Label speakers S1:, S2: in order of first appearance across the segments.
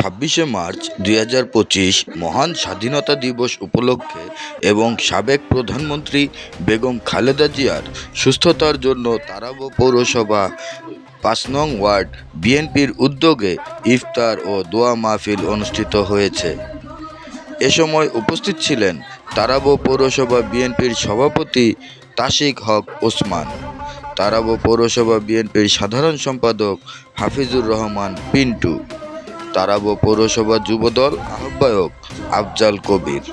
S1: ছাব্বিশে মার্চ দুই হাজার পঁচিশ মহান স্বাধীনতা দিবস উপলক্ষে এবং সাবেক প্রধানমন্ত্রী বেগম খালেদা জিয়ার সুস্থতার জন্য তারাব পৌরসভা পাঁচ নং ওয়ার্ড বিএনপির উদ্যোগে ইফতার ও দোয়া মাহফিল অনুষ্ঠিত হয়েছে। এ সময় উপস্থিত ছিলেন তারাবো পৌরসভা বিএনপির সভাপতি তাসিক হক ওসমান, তারাবো পৌরসভা বিএনপির সাধারণ সম্পাদক হাফিজুর রহমান পিন্টু তারাবো পৌরসভা যুবদল আহ্বায়ক আফজাল কবির।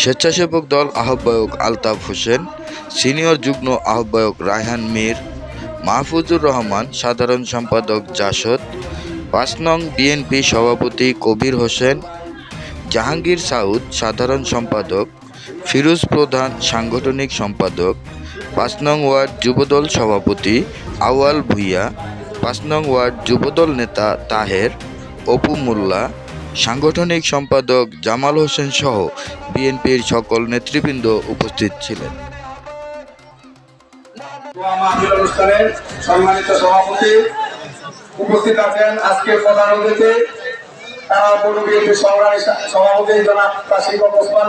S1: স্বেচ্ছাসেবক দল আহ্বায়ক আলতাফ হোসেন, সিনিয়র যুগ্ম আহ্বায়ক রায়হান মীর, মাহফুজুর রহমান, সাধারণ সম্পাদক জাসদ, পাঁচ নং বিএনপি সভাপতি কবির হোসেন, জাহাঙ্গীর সাউদ, সাধারণ সম্পাদক, ফিরোজ প্রধান সাংগঠনিক সম্পাদক, পাঁচ নং ওয়ার্ড যুবদল সভাপতি আওয়াল ভুইয়া, পাঁচ নং ওয়ার্ড যুবদল নেতা তাহের অপু মোল্লা, সাংগঠনিক সম্পাদক জামাল হোসেন সহ বিএনপির সকল নেতৃবৃন্দ উপস্থিত ছিলেন।
S2: উপস্থিত আছেন প্রধান অতিথি, তারা বিএনপি সংগ্রামী সভাপতি জনাব ওসমান।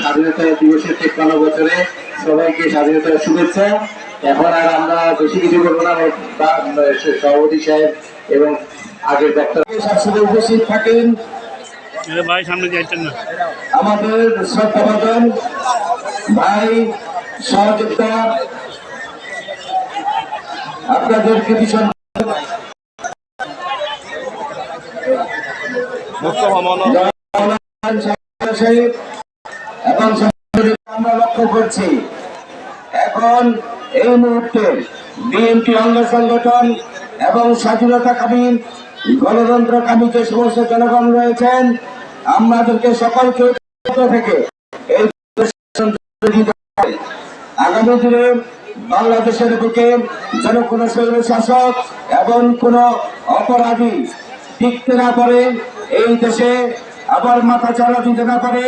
S3: স্বাধীনতা দিবসের তেপ্পান্ন বছরে সবাইকে স্বাধীনতার শুভেচ্ছা। এখন আর আমরা বেশি কিছু করব না সভাপতি সাহেব এবং আগের সাথে উপস্থিত থাকেন?
S4: ভাই সামনে যাইতেন না।
S3: আমাদের শ্রদ্ধাভাজন ভাই সহযোগিতা আপনাদের কৃতি এবং আমরা লক্ষ্য করছি এখন অঙ্গ সংগঠন এবং গণতন্ত্রকামী যে সমস্ত জনগণ রয়েছেন, আমাদেরকে সকলকে থেকে আগামী দিনে বাংলাদেশের বুকে যেন কোনো শাসক এবং কোন অপরাধী টিকতে না পারে এই দেশে আবার মাথা চাড়া দিতে না পারে,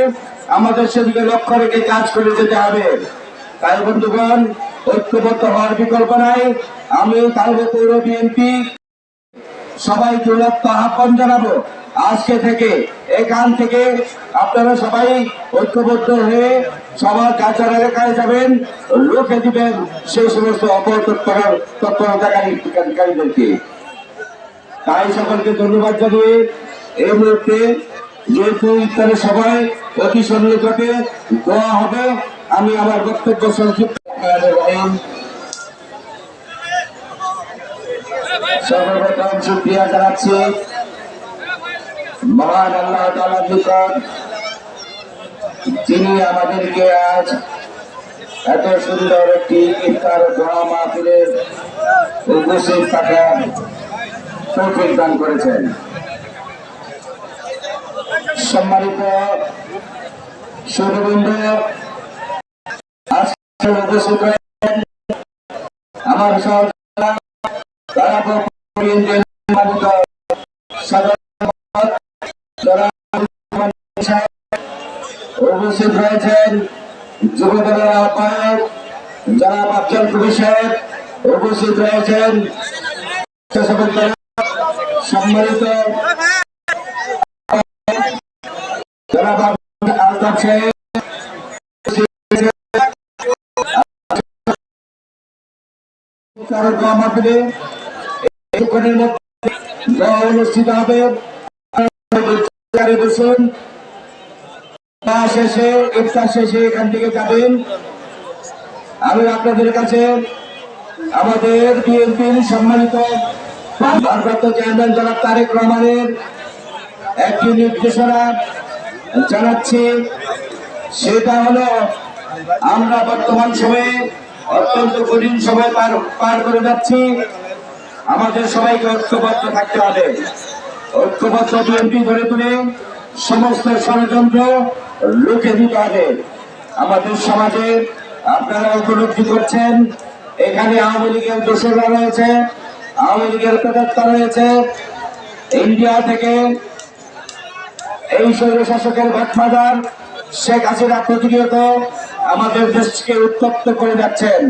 S3: আমাদের সেদিকে লক্ষ্য রেখে কাজ করে যেতে হবে। তাই বন্ধুগণ, ঐক্যবদ্ধ হওয়ার বিকল্প নাই। আমি তাই পৌর বিএনপি সবাইকে দূরত্ব আহ্বান জানাব। আজকে থেকে, এখান থেকে আপনারা সবাই ঐক্যবদ্ধ হয়ে সবার কাছার এলাকায় যাবেন লোকে দিবেন সেই সমস্ত অপতৎপর তাই সকলকে ধন্যবাদ জানিয়ে এই মুহূর্তে যেহেতু ইত্যাদি সবাই অতি সন্নিকটে দোয়া হবে, আমি আমার বক্তব্য সংক্ষিপ্ত সর্বপ্রথম সুক্রিয়া জানাচ্ছি, মহান আল্লাহ তালার নিকট, যিনি আমাদেরকে আজ এত সুন্দর একটি ইফতার দোয়া মাহফিলের উপস্থিত থাকার তৌফিক দান করেছেন। সম্মানিত সুরবৃন্দ আমার উপস্থিত রয়েছেন যুবদলের আহ্বায়ক যারা কবির সাহেব। উপস্থিত রয়েছেন সম্মানিত অনুষ্ঠিত হবে বসুন শেষে ইফতার শেষে এখান থেকে যাবেন আমি আপনাদের কাছে আমাদের বিএনপির সম্মানিত ভারপ্রাপ্ত চেয়ারম্যান জনাব তারেক রহমানের একটি নির্দেশনা জানাচ্ছি, সেটা হলো আমরা বর্তমান সময়ে অত্যন্ত কঠিন সময় পার পার করে যাচ্ছি। আমাদের সবাইকে ঐক্যবদ্ধ থাকতে হবে। ঐক্যবদ্ধ বিএনপি গড়ে তুলে সমস্ত ষড়যন্ত্র লুকে দিতে হবে। আমাদের সমাজে আপনারা উপলব্ধি করছেন, এখানে আওয়ামী লীগের দোষরা রয়েছে, আওয়ামী লীগের প্রেতাত্মা রয়েছে। ইন্ডিয়া থেকে এই শৈল শাসকের ভাতমাদার শেখ হাসিনা প্রতিনিয়ত আমাদের দেশকে উত্তপ্ত করে যাচ্ছেন।